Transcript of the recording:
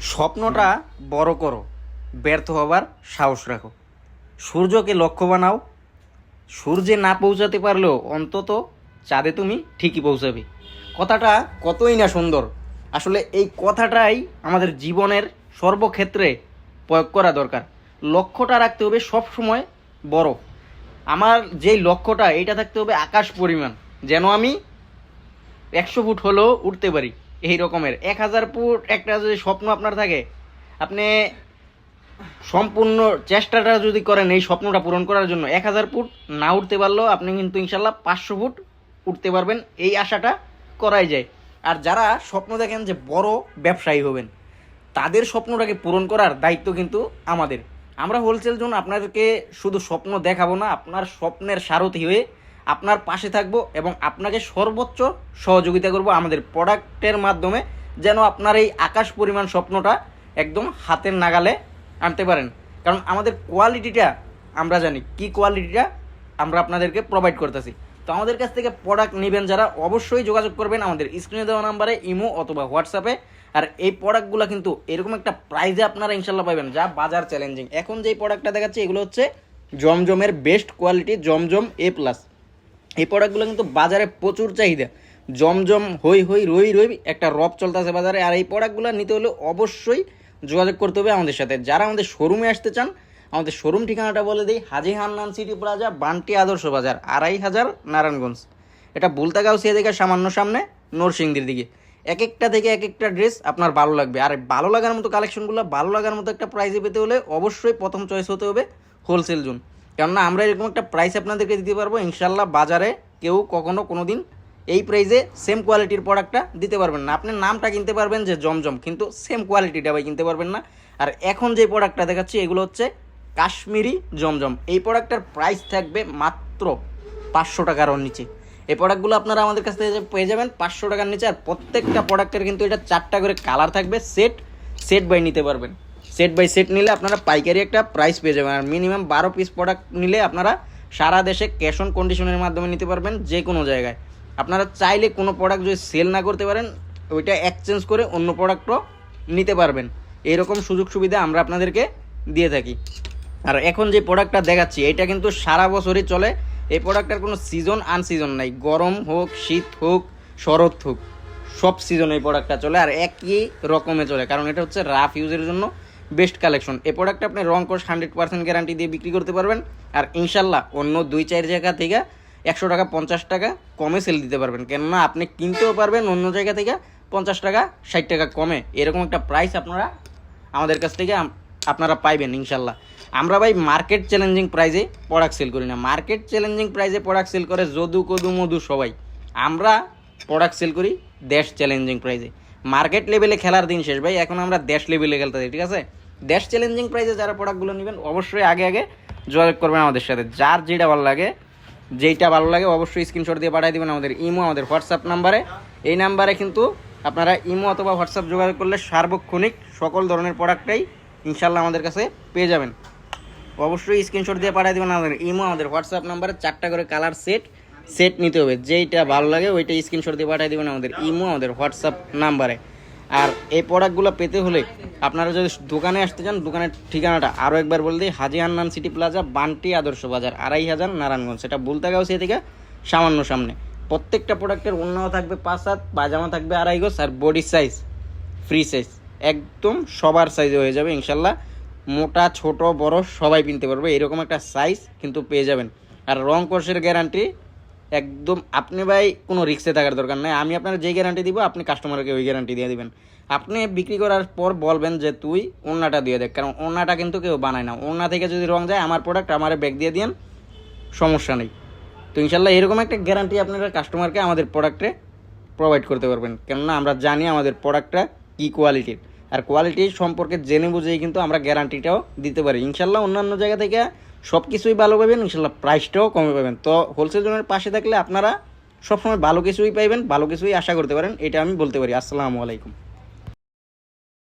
স্বপ্নটা বড় করো, ব্যর্থ হবার সাহস রাখো। সূর্যকে লক্ষ্য বানাও। সূর্যে না পৌঁছাতে পারলেও অন্তত চাঁদে তুমি ঠিকই পৌঁছাবে। কথাটা কতই না সুন্দর। আসলে এই কথাটাই আমাদের জীবনের সর্বক্ষেত্রে প্রয়োগ করা দরকার। লক্ষ্যটা রাখতে হবে সব সময় বড়। আমার যেই লক্ষ্যটা এটা থাকতে হবে আকাশ পরিমাণ। যেন আমি একশো ফুট হলেও উঠতে পারি। এই রকমের। এক হাজার ফুট একটা যদি স্বপ্ন আপনার থাকে, আপনি সম্পূর্ণ চেষ্টাটা যদি করেন এই স্বপ্নটা পূরণ করার জন্য, এক হাজার ফুট না উঠতে পারলেও আপনি কিন্তু ইনশাল্লাহ পাঁচশো ফুট উঠতে পারবেন। এই আশাটা করাই যায়। আর যারা স্বপ্ন দেখেন যে বড় ব্যবসায়ী হবেন, তাদের স্বপ্নটাকে পূরণ করার দায়িত্ব কিন্তু আমাদের। আমরা হোলসেল জোন, আপনাদেরকে শুধু স্বপ্ন দেখাবো না, আপনার স্বপ্নের সারথি হয়ে আপনার পাশে থাকব এবং আপনাকে সর্বোচ্চ সহযোগিতা করব আমাদের প্রোডাক্টের মাধ্যমে, যেন আপনার এই আকাশ পরিমাণ স্বপ্নটা একদম হাতের নাগালে আনতে পারেন। কারণ আমাদের কোয়ালিটিটা আমরা জানি, কি কোয়ালিটিটা আমরা আপনাদেরকে প্রোভাইড করতেছি। তো আমাদের কাছ থেকে প্রোডাক্ট নেবেন যারা, অবশ্যই যোগাযোগ করবেন আমাদের স্ক্রিনে দেওয়া নাম্বারে, ইমো অথবা হোয়াটসঅ্যাপে আর এই প্রোডাক্টগুলো কিন্তু এরকম একটা প্রাইজে আপনারা ইনশাল্লাহ পাবেন, যা বাজার চ্যালেঞ্জিং এখন যেই প্রোডাক্টটা দেখাচ্ছে, এগুলো হচ্ছে জমজমের best quality Zamzam A plus এই প্রোডাক্টগুলো কিন্তু বাজারে প্রচুর চাহিদা। জমজম হই হই রই রই একটা রব চলতেছে বাজারে। আর এই প্রোডাক্টগুলো নিতে হলে অবশ্যই যোগাযোগ করতে হবে আমাদের সাথে। যারা আমাদের শোরুমে আসতে চান, আমাদের শোরুম ঠিকানাটা বলে দিই, হাজি হান্নান সিটি প্লাজা, বান্টি আদর্শ বাজার, আড়াই হাজার নারায়ণগঞ্জ। এটা বুলতাগাঁও সে দিকে সামান্য সামনে, নরসিংদীর দিকে। এক একটা থেকে এক একটা ড্রেস আপনার ভালো লাগবে। আর ভালো লাগার মতো কালেকশনগুলো ভালো লাগার মতো একটা প্রাইসে পেতে হলে অবশ্যই প্রথম চয়েস হতে হবে হোলসেল জোন। কেননা আমরা এরকম একটা প্রাইস আপনাদেরকে দিতে পারব ইনশাল্লাহ বাজারে কেউ কখনো কোনো দিন এই প্রাইসে সেম কোয়ালিটির প্রোডাক্টটা দিতে পারবেন না। আপনি নামটা কিনতে পারবেন যে জমজম, কিন্তু সেম কোয়ালিটিটা ভাই কিনতে পারবেন না। আর এখন যে প্রোডাক্টটা দেখাচ্ছি, এগুলো হচ্ছে কাশ্মীরি জমজম। এই প্রোডাক্টটার প্রাইস থাকবে মাত্র পাঁচশো টাকার নিচে। এই প্রোডাক্টগুলো আপনারা আমাদের কাছ থেকে পেয়ে যাবেন পাঁচশো টাকার নিচে। আর প্রত্যেকটা প্রোডাক্টের কিন্তু এটা চারটা করে কালার থাকবে সেট সেট বাই নিতে পারবেন। সেট বাই সেট নিলে আপনারা পাইকারি একটা প্রাইস পেয়ে যাবেন। আর মিনিমাম বারো পিস প্রোডাক্ট নিলে আপনারা সারা দেশে ক্যাশ অন কন্ডিশনের মাধ্যমে নিতে পারবেন যে কোনো জায়গায়। আপনারা চাইলে কোনো প্রোডাক্ট যদি সেল না করতে পারেন, ওইটা এক্সচেঞ্জ করে অন্য প্রোডাক্টও নিতে পারবেন। এইরকম সুযোগ সুবিধা আমরা আপনাদেরকে দিয়ে থাকি। আর এখন যে প্রোডাক্টটা দেখাচ্ছি, এটা কিন্তু সারা বছরই চলে। এই প্রোডাক্টটার কোনো সিজন আনসিজন নাই। গরম হোক, শীত হোক, শরৎ হোক, সব সিজনে এই প্রোডাক্টটা চলে। আর একই রকমে চলে। কারণ এটা হচ্ছে রাফ ইউজের জন্য বেস্ট কালেকশন। এই প্রোডাক্টটা আপনি রং কোর্স হান্ড্রেড পার্সেন্ট গ্যারান্টি দিয়ে বিক্রি করতে পারবেন। আর ইনশাল্লাহ অন্য দুই, চার জায়গা থেকে একশো টাকা, পঞ্চাশ টাকা কমে সেল দিতে পারবেন। কেননা আপনি কিনতেও পারবেন অন্য জায়গা থেকে পঞ্চাশ টাকা, ষাট টাকা কমে। এরকম একটা প্রাইস আপনারা আমাদের কাছ থেকে আপনারা পাইবেন ইনশাল্লাহ। আমরা ভাই মার্কেট চ্যালেঞ্জিং প্রাইজে প্রোডাক্ট সেল করি না। মার্কেট চ্যালেঞ্জিং প্রাইজে প্রোডাক্ট সেল করে যদু, কদু, মধু সবাই। আমরা প্রোডাক্ট সেল করি দেশ চ্যালেঞ্জিং প্রাইজে মার্কেট লেভেলে খেলার দিন শেষ। ভাই, এখন আমরা দেশ লেভেলে খেলতে ঠিক আছে? দেশ চ্যালেঞ্জিং প্রাইজে যারা প্রোডাক্টগুলো নেবেন, অবশ্যই আগে আগে যোগাযোগ করবেন আমাদের সাথে। যার যেটা ভালো লাগে, যেইটা ভালো লাগে, অবশ্যই স্ক্রিনশট দিয়ে পাঠিয়ে দেবেন আমাদের ইমো, আমাদের হোয়াটসঅ্যাপ নাম্বারে। এই নাম্বারে কিন্তু আপনারা ইমো অথবা হোয়াটসঅ্যাপ যোগাযোগ করলে সার্বক্ষণিক সকল ধরনের প্রোডাক্টটাই ইনশাল্লাহ আমাদের কাছে পেয়ে যাবেন। অবশ্যই স্ক্রিনশট দিয়ে পাঠিয়ে দেবেন আমাদের ইমো, আমাদের হোয়াটসঅ্যাপ নাম্বারে। চারটা করে কালার সেট সেট নিতে হবে। যেইটা ভালো লাগে ওইটা স্ক্রিনশট দিয়ে পাঠিয়ে দেবেন আমাদের ইমো, আমাদের হোয়াটসঅ্যাপ নাম্বারে। আর এই প্রোডাক্টগুলো পেতে হলে আপনারা যদি দোকানে আসতে চান, দোকানের ঠিকানাটা আরও একবার বলে দিই, হাজি হান্নান সিটি প্লাজা, বান্টি আদর্শ বাজার, আড়াই হাজার নারায়ণগঞ্জ। সেটা বুলতাগাঁও সে থেকে সামান্য সামনে। প্রত্যেকটা প্রোডাক্টের অন্যও থাকবে পাঁচ হাত পাজামা থাকবে আড়াই গোছ আর বডি সাইজ ফ্রি সাইজ একদম সবার সাইজে হয়ে যাবে, ইনশাল্লাহ। মোটা, ছোট, বড়, সবাই কিনতে পারবে। এরকম একটা সাইজ কিন্তু পেয়ে যাবেন। আর রং কোর্সের গ্যারান্টি একদম আপনি ভাই কোনো রিক্সে থাকার দরকার নেই। আমি আপনার যে গ্যারান্টি দিব, আপনি কাস্টমারকে ওই গ্যারান্টি দিয়ে দিবেন। আপনি বিক্রি করার পর বলবেন যে, তুই ওড়নাটা দিয়ে দেখ। কারণ ওড়নাটা কিন্তু কেউ বানায় না। ওড়না থেকে যদি রং যায়, আমার প্রোডাক্ট আমার ব্যাগ দিয়ে দিন সমস্যা নেই। তো ইনশাল্লাহ এরকম একটা গ্যারান্টি আপনারা কাস্টমারকে আমাদের প্রোডাক্টে প্রোভাইড করতে পারবেন। কেননা আমরা জানি আমাদের প্রোডাক্টটা কী কোয়ালিটির আর কোয়ালিটি সম্পর্কে জেনে বুঝেই কিন্তু আমরা গ্যারান্টিটাও দিতে পারি। ইনশাল্লাহ অন্যান্য জায়গা থেকে সব কিছুই ভালো পাবেন, ইনশাল্লাহ প্রাইসটাও কমে পাবেন। তো হোলসেল জোনের পাশে থাকলে আপনারা সবসময় ভালো কিছুই পাইবেন, ভালো কিছুই আশা করতে পারেন, এটা আমি বলতে পারি। আসসালামু আলাইকুম।